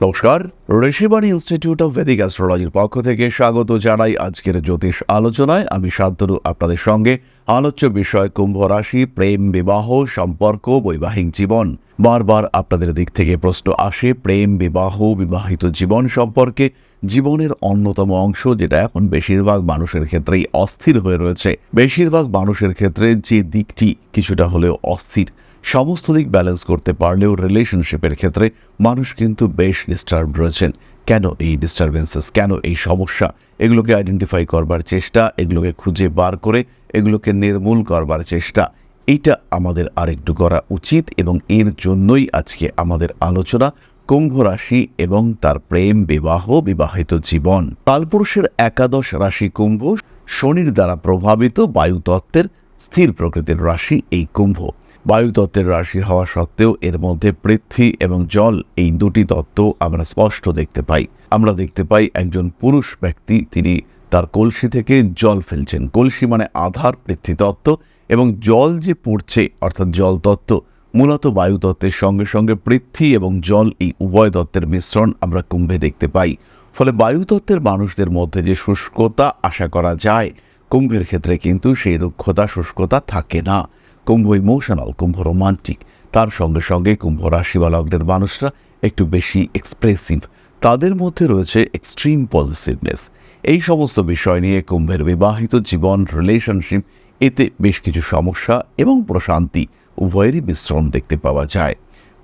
নমস্কার, Rishibani institute of Vedic অ্যাস্ট্রোলজির পক্ষ থেকে স্বাগত জানাই আজকের জ্যোতিষ আলোচনায়। আমি শান্তনু, আপনাদের সঙ্গে আলোচ্য বিষয় কুম্ভ রাশি, প্রেম, বিবাহ, সম্পর্ক, বৈবাহিক জীবন। বারবার আপনাদের দিক থেকে প্রশ্ন আসে, প্রেম, বিবাহ, বিবাহিত জীবন সম্পর্কে জীবনের অন্যতম অংশ, যেটা এখন বেশিরভাগ মানুষের ক্ষেত্রেই অস্থির হয়ে রয়েছে। বেশিরভাগ মানুষের ক্ষেত্রে যে দিকটি কিছুটা হলেও অস্থির সমস্ত দিক ব্যালেন্স করতে পারলেও রিলেশনশিপের ক্ষেত্রে মানুষ কিন্তু বেশ ডিস্টার্ব রয়েছেন। কেন এই ডিস্টারবেন্সেস কেন এই সমস্যা? এগুলোকে আইডেন্টিফাই করবার চেষ্টা, এগুলোকে খুঁজে বার করে, এগুলোকে নির্মূল করবার চেষ্টা। এইটা আমাদের আরেকটু করা উচিত এবং এর জন্যই আজকে আমাদের আলোচনা কুম্ভ রাশি এবং তার প্রেম বিবাহ, বিবাহিত জীবন। কালপুরুষের একাদশ রাশি কুম্ভ শনির দ্বারা প্রভাবিত বায়ুতত্ত্বের স্থির প্রকৃতির রাশি এই কুম্ভ। বায়ুতত্ত্বের রাশি হওয়া সত্ত্বেও এর মধ্যে পৃথ্বী এবং জল এই দুটি তত্ত্ব আমরা স্পষ্ট দেখতে পাই। আমরা দেখতে পাই একজন পুরুষ ব্যক্তি, তিনি তার কলসি থেকে জল ফেলছেন। কলসি মানে আধার পৃথ্বীতত্ত্ব এবং জল যে পড়ছে, অর্থাৎ জল তত্ত্ব, মূলত বায়ুতত্ত্বের সঙ্গে সঙ্গে পৃথ্বী এবং জল এই উভয় তত্ত্বের মিশ্রণ আমরা কুম্ভে দেখতে পাই। ফলে বায়ুতত্ত্বের মানুষদের মধ্যে যে শুষ্কতা আশা করা যায়, কুম্ভের ক্ষেত্রে কিন্তু সেই রুক্ষতা, শুষ্কতা থাকে না। কুম্ভ ইমোশনাল কুম্ভ রোমান্টিক তার সঙ্গে সঙ্গে কুম্ভ রাশি মানুষরা একটু বেশি এক্সপ্রেসিভ তাদের মধ্যে রয়েছে এক্সট্রিম পজিটিভনেস এই সমস্ত বিষয় নিয়ে কুম্ভের বিবাহিত জীবন রিলেশনশিপ এতে বেশ কিছু সমস্যা এবং প্রশান্তি উভয়েরই মিশ্রণ দেখতে পাওয়া যায়।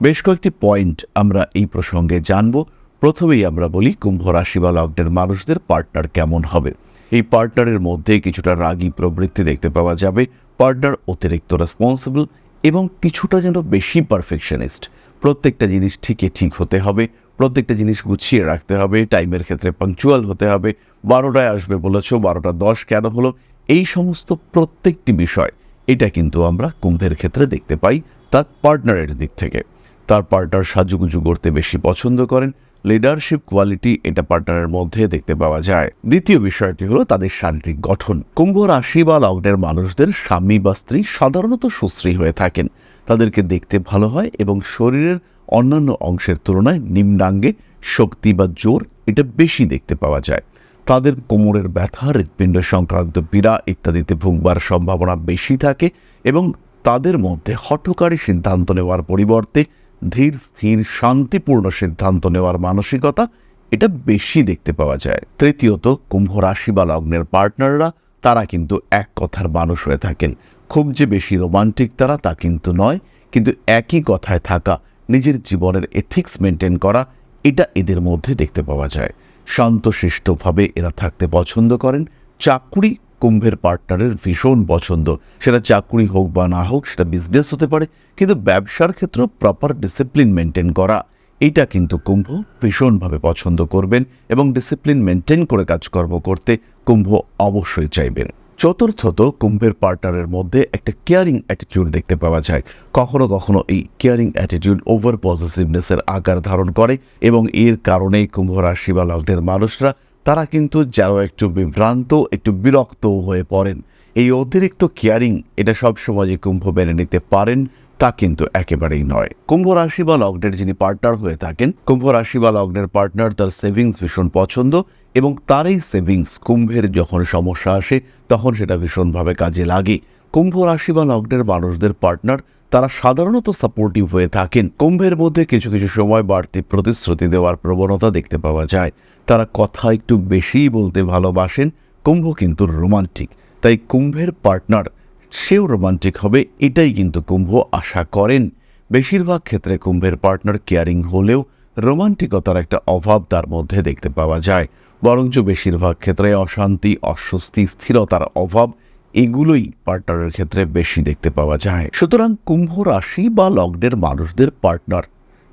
বেশ কয়েকটি পয়েন্ট আমরা এই প্রসঙ্গে জানব। প্রথমেই আমরা বলি কুম্ভ রাশি বা লগ্নের মানুষদের পার্টনার কেমন হবে। এই পার্টনারের মধ্যে কিছুটা রাগী প্রবৃত্তি দেখতে পাওয়া যাবে। পার্টনার অতিরিক্ত রেসপন্সিবল এবং কিছুটা যেন বেশি পারফেকশনিস্ট প্রত্যেকটা জিনিস ঠিকই ঠিক হতে হবে, প্রত্যেকটা জিনিস গুছিয়ে রাখতে হবে টাইমের ক্ষেত্রে পাংচুয়াল হতে হবে। বারোটায় আসবে বলেছ, বারোটা দশ কেন হলো? এই সমস্ত প্রত্যেকটি বিষয়, এটা কিন্তু আমরা কুম্ভের ক্ষেত্রে দেখতে পাই তার পার্টনারের দিক থেকে। তার পার্টনার সাজুগুজু করতে বেশি পছন্দ করেন লিডারশিপ কোয়ালিটি এটা পার্টনারের মধ্যে দেখতে পাওয়া যায়। দ্বিতীয় বিষয়টি হলো তাদের শারীরিক গঠন। কুম্ভ রাশি বা লগ্নের মানুষদের স্বামী বা স্ত্রী সাধারণত সুশ্রী হয়ে থাকেন। তাদেরকে দেখতে ভালো হয় এবং শরীরের অন্যান্য অংশের তুলনায় নিম্নাঙ্গে শক্তি বা জোর এটা বেশি দেখতে পাওয়া যায়। তাদের কোমরের ব্যথা, হৃৎপিণ্ড সংক্রান্ত পীড়া ইত্যাদিতে ভুগবার সম্ভাবনা বেশি থাকে এবং তাদের মধ্যে হঠকারী সিদ্ধান্ত নেওয়ার পরিবর্তে ধীর স্থির শান্তিপূর্ণ সিদ্ধান্ত নেওয়ার মানসিকতা এটা বেশি দেখতে পাওয়া যায়। তৃতীয়ত, কুম্ভ রাশি বা লগ্নের পার্টনাররা, তারা কিন্তু এক কথার মানুষ হয়ে থাকেন। খুব যে বেশি রোমান্টিক তারা তা কিন্তু নয়, কিন্তু একই কথায় থাকা, নিজের জীবনের এথিক্স মেনটেন করা, এটা এদের মধ্যে দেখতে পাওয়া যায়। শান্তশিষ্টভাবে এরা থাকতে পছন্দ করেন, চাকুরি কুম্ভের পার্টনারের ভীষণ পছন্দ। সেটা চাকুরি হোক বা না হোক, সেটা বিজনেস হতে পারে, কিন্তু ব্যবসার ক্ষেত্রেও প্রপার ডিসিপ্লিন মেনটেন করা। এইটা কিন্তু কুম্ভ ভীষণভাবে পছন্দ করবেন এবং ডিসিপ্লিন মেনটেন করে কাজকর্ম করতে কুম্ভ অবশ্যই চাইবেন। চতুর্থত কুম্ভের পার্টনারের মধ্যে একটা কেয়ারিং অ্যাটিটিউড দেখতে পাওয়া যায়। কখনো কখনো এই কেয়ারিং অ্যাটিটিউড ওভার পজিটিভনেসের আকার ধারণ করে এবং এর কারণেই কুম্ভ রাশি বা লগ্নের মানুষরা তারা কিন্তু যেন একটু বিভ্রান্ত, একটু বিরক্ত হয়ে পড়েন। এই অতিরিক্ত কেয়ারিং এটা সবসময় যে কুম্ভ মেনে নিতে পারেন, তা কিন্তু একেবারেই নয়। কুম্ভ রাশি বা লগ্নের যিনি পার্টনার হয়ে থাকেন, কুম্ভ রাশি বা লগ্নের পার্টনার তার সেভিংস ভীষণ পছন্দ এবং তার এই সেভিংস কুম্ভের যখন সমস্যা আসে, তখন সেটা ভীষণভাবে কাজে লাগে। কুম্ভ রাশি বা লগ্নের মানুষদের পার্টনার তারা সাধারণত সাপোর্টিভ হয়ে থাকেন। কুম্ভের মধ্যে কিছু কিছু সময় বাড়তি প্রতিশ্রুতি দেওয়ার প্রবণতা দেখতে পাওয়া যায়। তারা কথা একটু বেশিই বলতে ভালোবাসেন, কুম্ভ কিন্তু রোমান্টিক তাই কুম্ভের পার্টনার সেও রোমান্টিক হবে, এটাই কিন্তু কুম্ভ আশা করেন। বেশিরভাগ ক্ষেত্রে কুম্ভের পার্টনার কেয়ারিং হলেও রোমান্টিকতার একটা অভাব তার মধ্যে দেখতে পাওয়া যায়। বরঞ্চ বেশিরভাগ ক্ষেত্রে অশান্তি, অস্বস্তি, স্থিরতার অভাব এগুলোই পার্টনারের ক্ষেত্রে বেশি দেখতে পাওয়া যায়। সুতরাং কুম্ভ রাশি বা লগ্নের মানুষদের পার্টনার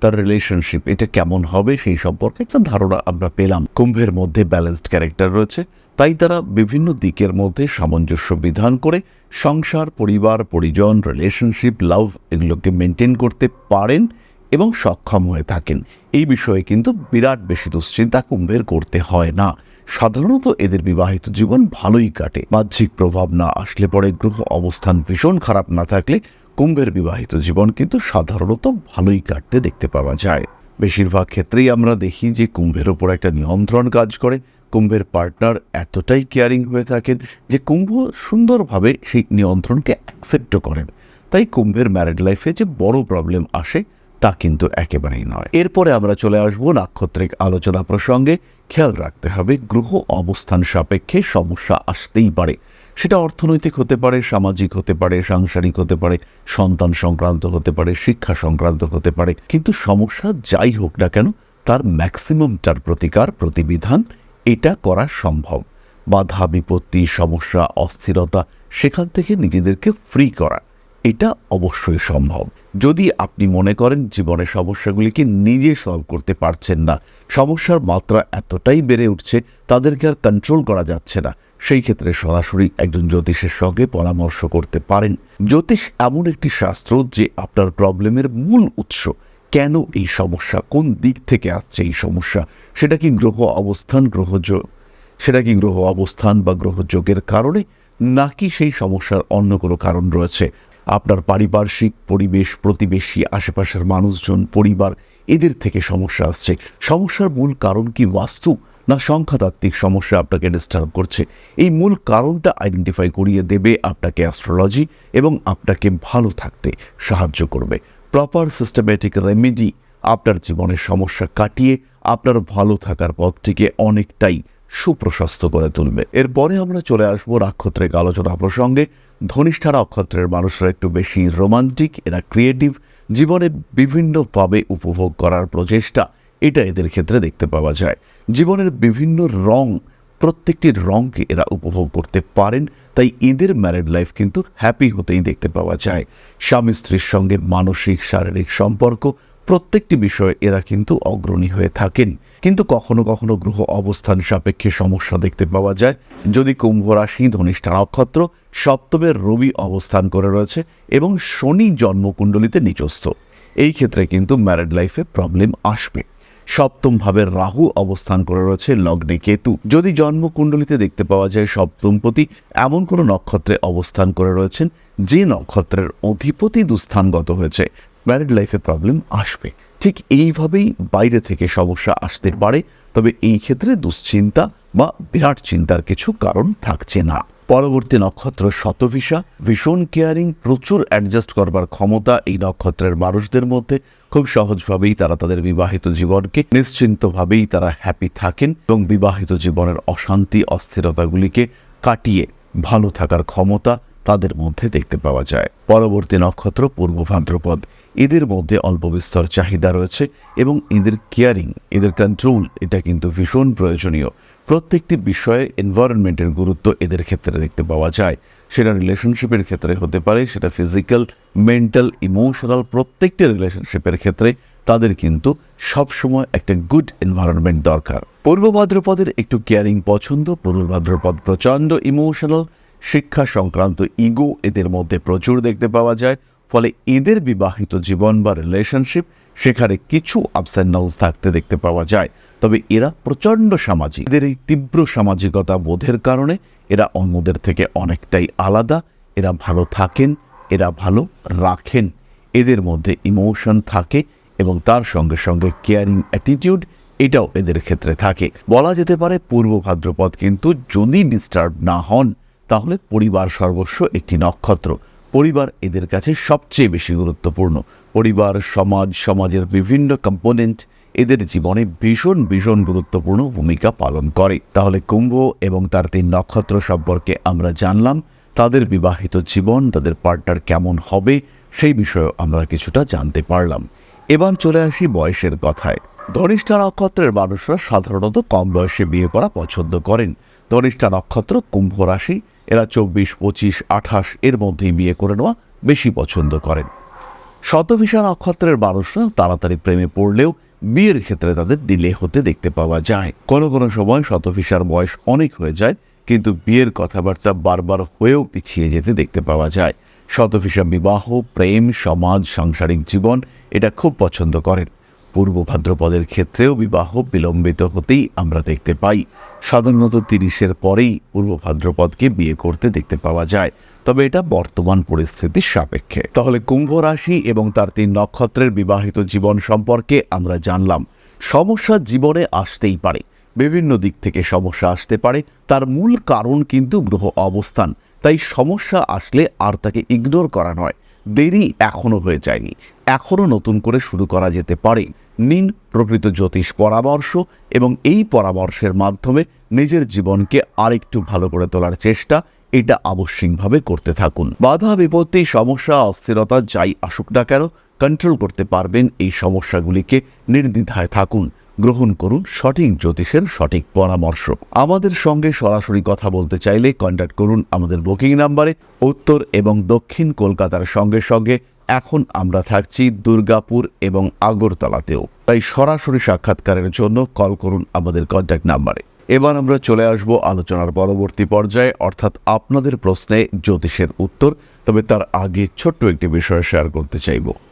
তার রিলেশনশিপ এটা কেমন হবে সেই সম্পর্কে একটা ধারণা আমরা পেলাম। কুম্ভের মধ্যে ব্যালেন্সড ক্যারেক্টার রয়েছে, তাই তারা বিভিন্ন দিকের মধ্যে সামঞ্জস্য বিধান করে সংসার, পরিবার, পরিজন রিলেশনশিপ লাভ এগুলোকে মেনটেন করতে পারেন এবং সক্ষম হয়ে থাকেন। এই বিষয়ে কিন্তু বিরাট বেশি দুশ্চিন্তা কুম্ভের করতে হয় না। সাধারণত এদের বিবাহিত জীবন ভালোই কাটে। বাহ্যিক প্রভাব না আসলে পরে গ্রহ অবস্থান ভীষণ খারাপ না থাকলে কুম্ভের বিবাহিত জীবন কিন্তু সাধারণত ভালোই কাটতে দেখতে পাওয়া যায়। বেশিরভাগ ক্ষেত্রেই আমরা দেখি যে কুম্ভের ওপর একটা নিয়ন্ত্রণ কাজ করে। কুম্ভের পার্টনার এতটাই কেয়ারিং হয়ে থাকেন যে কুম্ভ সুন্দরভাবে সেই নিয়ন্ত্রণকে অ্যাকসেপ্টও করেন। তাই কুম্ভের ম্যারিড লাইফে যে বড় প্রবলেম আসে তা কিন্তু একেবারেই নয়। এরপরে আমরা চলে আসব নাক্ষত্রিক আলোচনা প্রসঙ্গে। খেয়াল রাখতে হবে, গ্রহ অবস্থান সাপেক্ষে সমস্যা আসতেই পারে। সেটা অর্থনৈতিক হতে পারে, সামাজিক হতে পারে, সাংসারিক হতে পারে, সন্তান সংক্রান্ত হতে পারে, শিক্ষা সংক্রান্ত হতে পারে। কিন্তু সমস্যা যাই হোক না কেন, তার ম্যাক্সিমামটার প্রতিকার, প্রতিবিধান এটা করা সম্ভব। বাধা, বিপত্তি, সমস্যা, অস্থিরতা, সেখান থেকে নিজেদেরকে ফ্রি করা। এটা অবশ্যই সম্ভব। যদি আপনি মনে করেন জীবনের সমস্যাগুলিকে নিজে সলভ করতে পারছেন না, সমস্যার মাত্রা এতটাই বেড়ে উঠছে, তাদেরকে আর কন্ট্রোল করা যাচ্ছে না। সেই ক্ষেত্রে সরাসরি একজন জ্যোতিষের সঙ্গে পরামর্শ করতে পারেন। জ্যোতিষ এমন একটি শাস্ত্র যে আপনার প্রবলেমের মূল উৎস। কেন এই সমস্যা? কোন দিক থেকে আসছে এই সমস্যা? সেটা কি গ্রহ অবস্থান গ্রহযোগ সেটা কি গ্রহ অবস্থান বা গ্রহযোগের কারণে? নাকি সেই সমস্যার অন্য কোনো কারণ রয়েছে? আপনার পারিপার্শ্বিক, পরিবেশ, প্রতিবেশী, আশেপাশের মানুষজন, পরিবার, এদের থেকে সমস্যা আসছে। সমস্যার মূল কারণ কি বাস্তু না সংখ্যাতাত্ত্বিক সমস্যা আপনাকে ডিস্টার্ব করছে? এই মূল কারণটা আইডেন্টিফাই করিয়ে দেবে আপনাকে অ্যাস্ট্রোলজি এবং আপনাকে ভালো থাকতে সাহায্য করবে। প্রপার সিস্টেমেটিক রেমেডি আপনার জীবনের সমস্যা কাটিয়ে আপনার ভালো থাকার পথটিকে অনেকটাই সুপ্রশস্ত করে তুলবে। এরপরে আমরা চলে আসব নাক্ষত্রিক আলোচনা প্রসঙ্গে। ধনিষ্ঠা নক্ষত্রের মানুষরা একটু বেশি রোমান্টিক, এরা ক্রিয়েটিভ, জীবনে বিভিন্নভাবে উপভোগ করার প্রচেষ্টা, এটা এদের ক্ষেত্রে দেখতে পাওয়া যায়। জীবনের বিভিন্ন রং, প্রত্যেকটি রঙকে এরা উপভোগ করতে পারেন, তাই এদের ম্যারিড লাইফ কিন্তু হ্যাপি হতেই দেখতে পাওয়া যায়। স্বামী স্ত্রীর সঙ্গে মানসিক, শারীরিক সম্পর্ক প্রত্যেকটি বিষয়ে এরা কিন্তু অগ্রণী হয়ে থাকেন। কিন্তু কখনো কখনো গ্রহ অবস্থান সাপেক্ষে সমস্যা দেখতে পাওয়া যায়। যদি কুম্ভ রাশি ধনিষ্ঠা নক্ষত্র সপ্তমের রবি অবস্থান করে রয়েছে এবং শনি জন্মকুণ্ডলিতে নিচস্থ এই ক্ষেত্রে কিন্তু ম্যারিড লাইফে প্রবলেম আসবে। সপ্তম ভাবের রাহু অবস্থান করে রয়েছে লগ্নে কেতু। যদি জন্মকুণ্ডলিতে দেখতে পাওয়া যায় সপ্তমপতি, এমন কোনো নক্ষত্রে অবস্থান করে রয়েছেন যে নক্ষত্রের অধিপতি দুস্থানগত হয়েছে। ম্যারিড লাইফে প্রবলেম আসবে। ঠিক এইভাবেই বাইরে থেকে সমস্যা আসতে পারে, তবে এই ক্ষেত্রে দুশ্চিন্তা বা বিরাট চিন্তার কিছু কারণ থাকছে না। পরবর্তী নক্ষত্র শতভিসা, ভীষণ কেয়ারিং প্রচুর অ্যাডজাস্ট করবার ক্ষমতা এই নক্ষত্রের মানুষদের মধ্যে। খুব সহজভাবেই তারা তাদের বিবাহিত জীবনকে নিশ্চিন্তভাবেই তারা হ্যাপি থাকেন এবং বিবাহিত জীবনের অশান্তি, অস্থিরতাগুলিকে কাটিয়ে ভালো থাকার ক্ষমতা তাদের মধ্যে দেখতে পাওয়া যায়। পরবর্তী নক্ষত্র পূর্ব ভাদ্রপদ। এদের মধ্যে অল্প বিস্তর চাহিদা রয়েছে এবং এদের কেয়ারিং এদের কন্ট্রোল এটা কিন্তু ভীষণ প্রয়োজনীয়। প্রত্যেকটি বিষয়ে এনভায়রনমেন্টের গুরুত্ব এদের ক্ষেত্রে দেখতে পাওয়া যায়। সেটা রিলেশনশিপের ক্ষেত্রে হতে পারে, সেটা ফিজিক্যাল মেন্টাল ইমোশনাল প্রত্যেকটি রিলেশনশিপের ক্ষেত্রে তাদের কিন্তু সবসময় একটা গুড এনভায়রনমেন্ট দরকার। পূর্ব ভাদ্রপদের একটু কেয়ারিং পছন্দ, পূর্ব ভাদ্রপদ প্রচণ্ড ইমোশনাল শিক্ষা সংক্রান্ত ইগো এদের মধ্যে প্রচুর দেখতে পাওয়া যায়, ফলে এদের বিবাহিত জীবন বা রিলেশনশিপ সেখানে কিছু আপস অ্যান্ড ডাউন্স থাকতে দেখতে পাওয়া যায়। তবে এরা প্রচণ্ড সামাজিক। এদের এই তীব্র সামাজিকতা বোধের কারণে এরা অন্যদের থেকে অনেকটাই আলাদা। এরা ভালো থাকেন, এরা ভালো রাখেন। এদের মধ্যে ইমোশন থাকে এবং তার সঙ্গে সঙ্গে কেয়ারিং অ্যাটিটিউড এটাও এদের ক্ষেত্রে থাকে। বলা যেতে পারে পূর্ব ভাদ্রপদ কিন্তু যদি ডিস্টার্ব না হন তাহলে পরিবার সর্বস্ব একটি নক্ষত্র। পরিবার এদের কাছে সবচেয়ে বেশি গুরুত্বপূর্ণ। পরিবার, সমাজ, সমাজের বিভিন্ন কম্পোনেন্ট এদের জীবনে ভীষণ ভীষণ গুরুত্বপূর্ণ ভূমিকা পালন করে। তাহলে কুম্ভ এবং তার তিন নক্ষত্র সম্পর্কে আমরা জানলাম, তাদের বিবাহিত জীবন, তাদের পার্টনার কেমন হবে, সেই বিষয়েও আমরা কিছুটা জানতে পারলাম। এবার চলে আসি বয়সের কথায়। ধনিষ্ঠা নক্ষত্রের মানুষরা সাধারণত কম বয়সে বিয়ে করা পছন্দ করেন। ধনিষ্ঠা নক্ষত্র কুম্ভ রাশি এরা চব্বিশ, পঁচিশ, আঠাশ এর মধ্যেই বিয়ে করে নেওয়া বেশি পছন্দ করেন। শতভিষা নক্ষত্রের মানুষরা তাড়াতাড়ি প্রেমে পড়লেও বিয়ের ক্ষেত্রে তাদের ডিলে হতে দেখতে পাওয়া যায়। কোনো কোনো সময় শতভিষার বয়স অনেক হয়ে যায়, কিন্তু বিয়ের কথাবার্তা বারবার হয়েও পিছিয়ে যেতে দেখতে পাওয়া যায়। শতভিষা বিবাহ, প্রেম, সমাজ, সাংসারিক জীবন, এটা খুব পছন্দ করেন। পূর্ব ভাদ্রপদের ক্ষেত্রেও বিবাহ বিলম্বিত হতেই আমরা দেখতে পাই। সাধারণত তিরিশের পরেই পূর্ব ভাদ্রপদকে বিয়ে করতে দেখতে পাওয়া যায়। তবে এটা বর্তমান পরিস্থিতির সাপেক্ষে। তাহলে কুম্ভ রাশি এবং তার তিন নক্ষত্রের বিবাহিত জীবন সম্পর্কে আমরা জানলাম। সমস্যা জীবনে আসতেই পারে। বিভিন্ন দিক থেকে সমস্যা আসতে পারে। তার মূল কারণ কিন্তু গ্রহ অবস্থান। তাই সমস্যা আসলে আর তাকে ইগনোর করা নয়। দেরি এখনও হয়ে যায়নি। এখনও নতুন করে শুরু করা যেতে পারে। নিন প্রকৃত জ্যোতিষ পরামর্শ এবং এই পরামর্শের মাধ্যমে নিজের জীবনকে আরেকটু ভালো করে তোলার চেষ্টা, এটা আবশ্যিকভাবে করতে থাকুন। বাধা, বিপত্তি, সমস্যা, অস্থিরতা যাই আসুক না কেন কন্ট্রোল করতে পারবেন এই সমস্যাগুলিকে নির্দ্বিধায় থাকুন। গ্রহণ করুন সঠিক জ্যোতিষের সঠিক পরামর্শ। আমাদের সঙ্গে সরাসরি কথা বলতে চাইলে কন্ট্যাক্ট করুন আমাদের বুকিং নাম্বারে উত্তর এবং দক্ষিণ কলকাতার সঙ্গে সঙ্গে এখন আমরা থাকছি দুর্গাপুর এবং আগরতলাতেও। তাই সরাসরি সাক্ষাৎকারের জন্য কল করুন আমাদের কন্ট্যাক্ট নাম্বারে এবার আমরা চলে আসব আলোচনার পরবর্তী পর্যায়ে, অর্থাৎ আপনাদের প্রশ্নে জ্যোতিষের উত্তর, তবে তার আগে ছোট্ট একটি বিষয় শেয়ার করতে চাইব।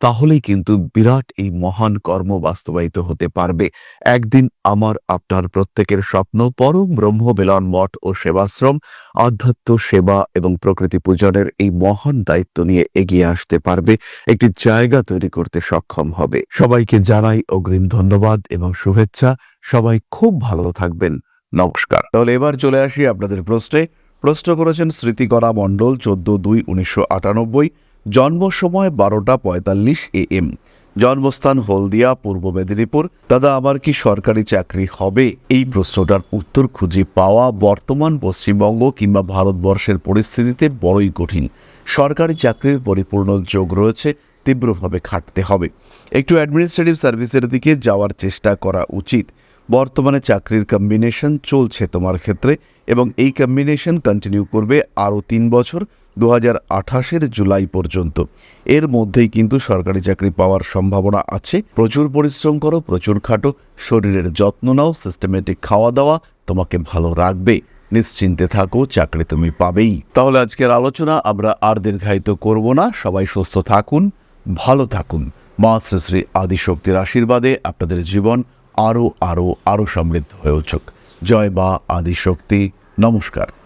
তাহলেই কিন্তু বিরাট এই মহান কর্ম বাস্তবায়িত হতে পারবে। একদিন আমার, আপনার প্রত্যেকের স্বপ্ন পরম ব্রহ্ম বেলন মঠ ও সেবাশ্রম, আধ্যাত্ম সেবা এবং প্রকৃতি পূজনের এই মহান দায়িত্ব নিয়ে এগিয়ে আসতে পারবে। একটি জায়গা তৈরি করতে সক্ষম হবে। সবাইকে জানাই অগ্রিম ধন্যবাদ এবং শুভেচ্ছা। সবাই খুব ভালো থাকবেন। নমস্কার। তাহলে এবার চলে আসি আপনাদের প্রশ্নে। প্রশ্ন করেছেন স্মৃতিকরা মণ্ডল, চোদ্দ দুই, উনিশশো আটানব্বই। জন্ম সময় বারোটা পঁয়তাল্লিশ এ এম। জন্মস্থান হলদিয়া, পূর্ব মেদিনীপুর। দাদা, আমার কি সরকারি চাকরি হবে? এই প্রশ্নটার উত্তর খুঁজে পাওয়া বর্তমান পশ্চিমবঙ্গ কিংবা ভারতবর্ষের পরিস্থিতিতে বড়ই কঠিন। সরকারি চাকরির পরিপূর্ণ যোগ রয়েছে, তীব্রভাবে খাটতে হবে। একটু অ্যাডমিনিস্ট্রেটিভ সার্ভিসের দিকে যাওয়ার চেষ্টা করা উচিত। বর্তমানে চাকরির কম্বিনেশন চলছে তোমার ক্ষেত্রে এবং এই কম্বিনেশন কন্টিনিউ করবে আরও তিন বছর। দু হাজার আঠাশের জুলাই পর্যন্ত। এর মধ্যেই কিন্তু সরকারি চাকরি পাওয়ার সম্ভাবনা আছে। প্রচুর পরিশ্রম করো, প্রচুর খাটো, শরীরের যত্ন নাও সিস্টেমেটিক খাওয়া দাওয়া তোমাকে ভালো রাখবে। নিশ্চিন্তে থাকো, চাকরি তুমি পাবেই। তাহলে আজকের আলোচনা আমরা আর দীর্ঘায়িত করব না। সবাই সুস্থ থাকুন, ভালো থাকুন। মা শ্রী শ্রী আদিশক্তির আশীর্বাদে আপনাদের জীবন আরও আরও আরও সমৃদ্ধ হয়ে উঠুক। জয় বা আদিশক্তি। নমস্কার।